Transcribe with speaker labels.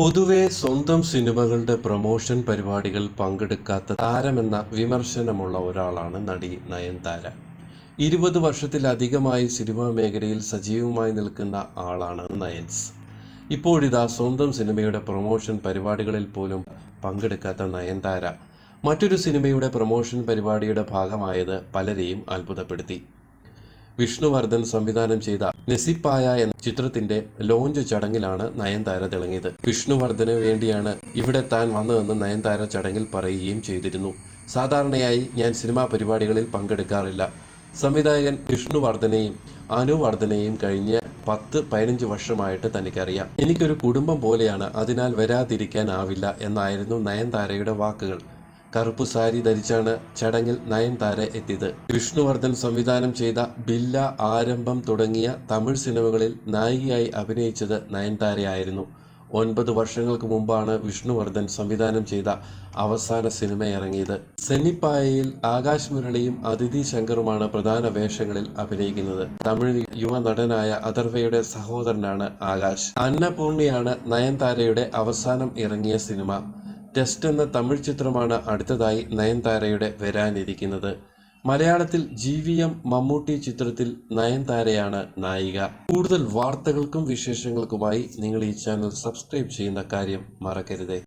Speaker 1: പൊതുവെ സ്വന്തം സിനിമകളുടെ പ്രൊമോഷൻ പരിപാടികൾ പങ്കെടുക്കാത്ത താരമെന്ന വിമർശനമുള്ള ഒരാളാണ് നടി നയൻതാര. ഇരുപത് വർഷത്തിലധികമായി സിനിമാ മേഖലയിൽ സജീവമായി നിൽക്കുന്ന ആളാണ് നയൻസ്. ഇപ്പോഴിതാ സ്വന്തം സിനിമയുടെ പ്രൊമോഷൻ പരിപാടികളിൽ പോലും പങ്കെടുക്കാത്ത നയൻതാര. മറ്റൊരു സിനിമയുടെ പ്രൊമോഷൻ പരിപാടിയുടെ ഭാഗമായത് പലരെയും അത്ഭുതപ്പെടുത്തി. വിഷ്ണുവർദ്ധൻ സംവിധാനം ചെയ്ത നസിപ്പായ എന്ന ചിത്രത്തിന്റെ ലോഞ്ച് ചടങ്ങിലാണ് നയൻതാര തിളങ്ങിയത്. വിഷ്ണുവർദ്ധന് വേണ്ടിയാണ് ഇവിടെ താൻ വന്നതെന്ന് നയൻതാര ചടങ്ങിൽ പറയുകയും ചെയ്തിരുന്നു. സാധാരണയായി ഞാൻ സിനിമാ പരിപാടികളിൽ പങ്കെടുക്കാറില്ല. സംവിധായകൻ വിഷ്ണുവർദ്ധനെയും അനുവർദ്ധനെയും കഴിഞ്ഞ പത്ത് പതിനഞ്ച് വർഷമായിട്ട് തനിക്കറിയാം. എനിക്കൊരു കുടുംബം പോലെയാണ് അതിനാൽ വരാതിരിക്കാനാവില്ല എന്നായിരുന്നു നയൻതാരയുടെ വാക്കുകൾ. കറുപ്പ് സാരി ധരിച്ചാണ് ചടങ്ങിൽ നയൻതാര എത്തിയത്. വിഷ്ണുവർദ്ധൻ സംവിധാനം ചെയ്ത ബില്ല ആരംഭം തുടങ്ങിയ തമിഴ് സിനിമകളിൽ നായികയായി അഭിനയിച്ചത് നയൻതാരയായിരുന്നു. ഒൻപത് വർഷങ്ങൾക്ക് മുമ്പാണ് വിഷ്ണുവർദ്ധൻ സംവിധാനം ചെയ്ത അവസാന സിനിമ ഇറങ്ങിയത്. സെന്നിപ്പായയിൽ ആകാശ് മുരളിയും അതിഥി ശങ്കറുമാണ് പ്രധാന വേഷങ്ങളിൽ അഭിനയിക്കുന്നത്. തമിഴ് യുവ നടനായ അതർവയുടെ സഹോദരനാണ് ആകാശ്. അന്നപൂർണിയാണ് നയൻതാരയുടെ അവസാനം ഇറങ്ങിയ സിനിമ. ടെസ്റ്റ് എന്ന തമിഴ് ചിത്രമാണ് അടുത്തതായി നയൻതാരയുടെ വരാനിരിക്കുന്നത്. മലയാളത്തിൽ ജി വി എം മമ്മൂട്ടി ചിത്രത്തിൽ നയൻതാരയാണ് നായിക. കൂടുതൽ വാർത്തകൾക്കും വിശേഷങ്ങൾക്കുമായി നിങ്ങൾ ഈ ചാനൽ സബ്സ്ക്രൈബ് ചെയ്യുന്ന കാര്യം മറക്കരുതേ.